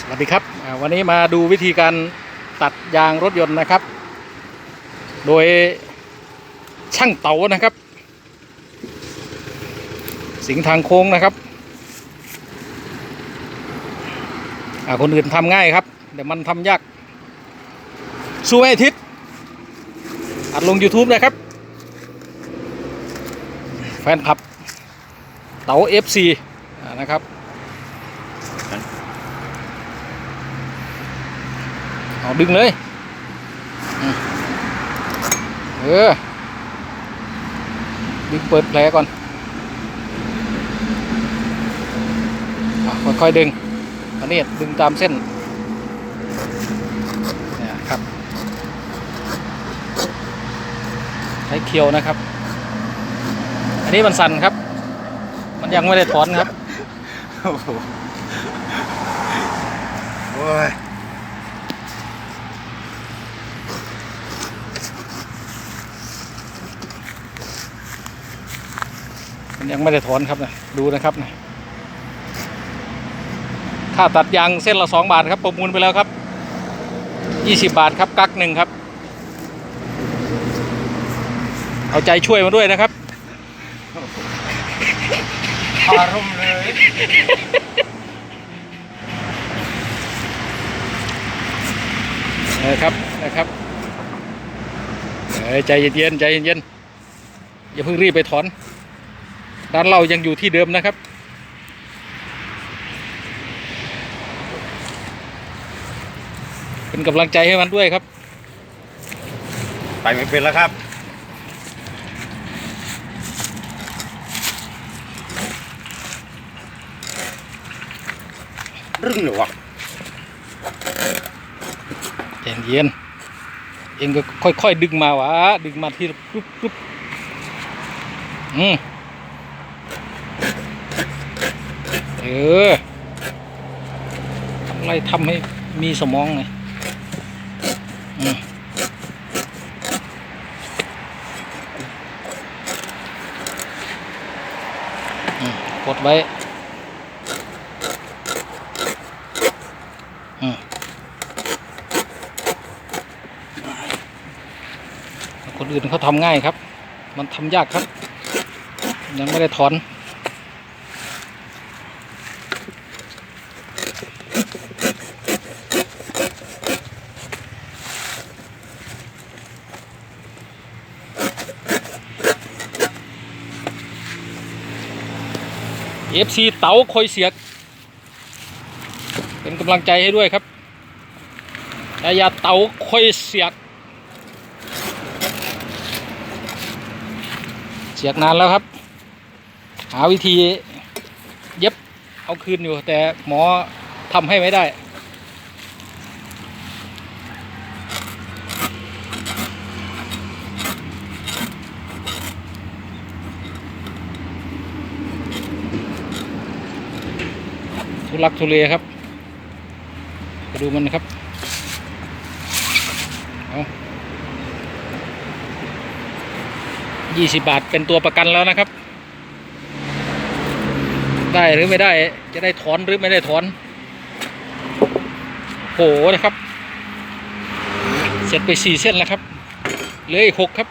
สวัสดีครับวันนี้มาดูวิธีการตัดยางรถยนต์นะครับ โดยช่างเต๋านะครับ สิงห์ทางโค้งนะครับคนอื่นทำง่ายครับแต่มันทำยากสู้ไมอาทิตย์อัดลง YouTube นะครับ แฟนคลับเต๋า FC นะครับ เอาดึงเลย เออ ดึงเปิดแผลก่อน ค่อยๆดึง อันนี้ดึงตามเส้นเนี่ยครับ ใช้เคียวนะครับ อันนี้มันสั่นครับ มันยังไม่ได้ถอนครับ โอ้โหโอ้ย มันยังไม่ได้ถอนครับนะดูนะครับนะค่าตัดยางเส้นละสองบาทครับ ประมูลไปแล้วครับยี่สิบบาทครับ กักหนึ่งครับ เอาใจช่วยมาด้วยนะครับอารมณ์เลยนะครับนะครับเอ้ยใจเย็นๆใจเย็นๆอย่าเพิ่งรีบไปถอน ร้านเรายังอยู่ที่เดิมนะครับ เป็นกำลังใจให้มันด้วยครับ ไปไม่เป็นแล้วครับ รึ่งหนูอะใจเย็นเองก็ค่อยๆดึงมาวะดึงมาที่ปุ๊บปุ๊บอืม เออทำอะไรทำให้มีสมองไงกดไว้อืมคนอื่นเขาทำง่ายครับ มันทำยากครับ ยังไม่ได้ถอน เอฟซีเต๋าคอยเสียกเป็นกำลังใจให้ด้วยครับชายาเต๋าคอยเสียกเสียกนานแล้วครับ หาวิธีเย็บเอาคืนอยู่แต่หมอทำให้ไม่ได้ ทุลักทุเลครับไปดูมันนะครับเอายี่สิบบาทเป็นตัวประกันแล้วนะครับ ได้หรือไม่ได้จะได้ถอนหรือไม่ได้ถอนโหนะครับ เสร็จไปสี่เส้นแล้วครับเหลืออีกหกครับ